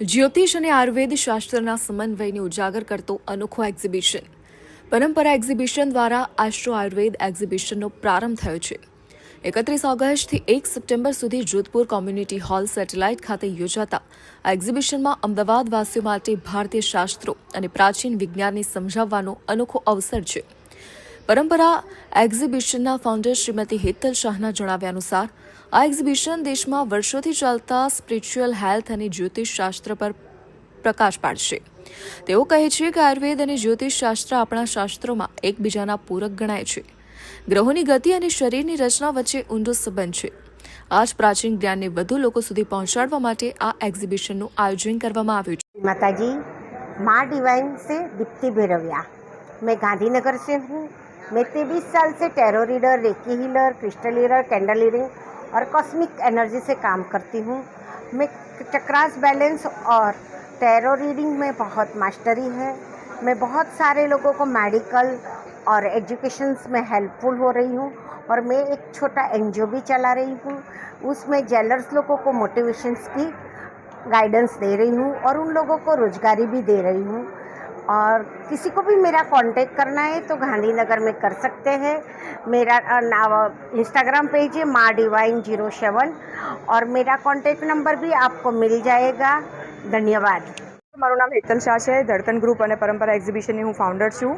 જ્યોતિષ અને આયુર્વેદ શાસ્ત્રના સમન્વયને ઉજાગર કરતો અનોખો એક્ઝિબિશન. પરંપરા એક્ઝિબિશન દ્વારા આસ્ટ્રો આયુર્વેદ એક્ઝિબિશનનો પ્રારંભ થયો છે. એકત્રીસ ઓગસ્ટથી એક સપ્ટેમ્બર સુધી જોધપુર કોમ્યુનિટી હોલ સેટેલાઇટ ખાતે યોજાતા આ એક્ઝિબિશનમાં અમદાવાદવાસીઓ માટે ભારતીય શાસ્ત્રો અને પ્રાચીન વિજ્ઞાનને સમજાવવાનો અનોખો અવસર છે. પરંપરા એક્ઝિબિશનના ફાઉન્ડર શ્રીમતી હેતલ શાહના જણાવ્યા અનુસાર આ એક્ઝિબિશન દેશમાં વર્ષોથી ચાલતા સ્પિરિચ્યુઅલ હેલ્થ અને જ્યોતિષ શાસ્ત્ર પર પ્રકાશ પાડશે તેઓ કહે છે કે આયુર્વેદ અને જ્યોતિષ શાસ્ત્ર આપણા શાસ્ત્રોમાં એકબીજાના પૂરક ગણાય છે ગ્રહોની ગતિ અને શરીરની રચના વચ્ચે ઊંડો સંબંધ છે આ જ પ્રાચીન જ્ઞાનને વધુ લોકો સુધી પહોંચાડવા માટે આ એક્ઝિબિશનનું આયોજન કરવામાં આવ્યું છે माता जी माँ डिवाइन से दीप्ति भैरविया मैं गांधीनगर से हूँ मैं तेईस साल से tarot reader reiki healer crystal healer candle healing और कॉस्मिक एनर्जी से काम करती हूँ। मैं चक्रास बैलेंस और टैरो रीडिंग में बहुत मास्टरी है। मैं बहुत सारे लोगों को मेडिकल और एजुकेशंस में हेल्पफुल हो रही हूँ और मैं एक छोटा एनजीओ भी चला रही हूँ। उसमें जेलर्स लोगों को मोटिवेशंस की गाइडेंस दे रही हूँ और उन लोगों को रोजगारी भी दे रही हूँ। और किसी को भी मेरा कांटेक्ट करना है तो गांधीनगर में कर सकते हैं मेरा अ, नाव इंस्टाग्राम पेज है माँ डिवाइन जीरो सेवन और मेरा कांटेक्ट नंबर भी आपको मिल जाएगा धन्यवाद મારું નામ હેતલ શાહ છે ધડકન ગ્રુપ અને પરંપરા એક્ઝિબિશનની હું ફાઉન્ડર છું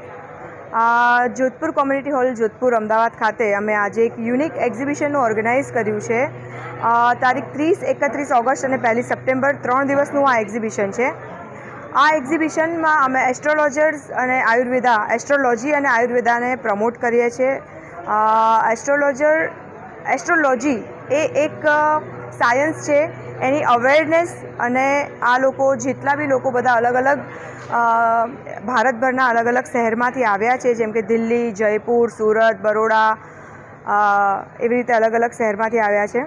અ, જોધપુર કોમ્યુનિટી હોલ જોધપુર અમદાવાદ ખાતે અમે આજે એક યુનિક એક્ઝિબિશનનું ઓર્ગેનાઇઝ કર્યું છે અ, તારીખ ત્રીસ એકત્રીસ ઓગસ્ટ અને પહેલી સપ્ટેમ્બર ત્રણ દિવસનું આ એક્ઝિબિશન છે આ એક્ઝિબિશનમાં અમે એસ્ટ્રોલોજર્સ અને આયુર્વેદા, એસ્ટ્રોલોજી અને આયુર્વેદાને પ્રમોટ કરીએ છીએ. એસ્ટ્રોલોજર, એસ્ટ્રોલોજી એ એક સાયન્સ છે. એની અવેરનેસ અને આ લોકો જેટલા બી લોકો બધા અલગ અલગ ભારતભરના અલગ અલગ શહેરમાંથી આવ્યા છે, જેમ કે દિલ્હી, જયપુર, સુરત, બરોડા એવી રીતે અલગ અલગ શહેરમાંથી આવ્યા છે.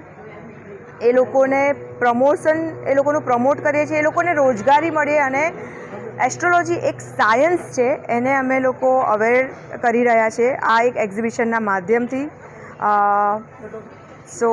એ લોકોને પ્રમોશન, એ લોકોનું પ્રમોટ કરીએ છીએ, એ લોકોને રોજગારી મળે અને એસ્ટ્રોલોજી એક સાયન્સ છે, એને અમે લોકો અવેર કરી રહ્યા છે આ એક એક્ઝિબિશનના માધ્યમથી. સો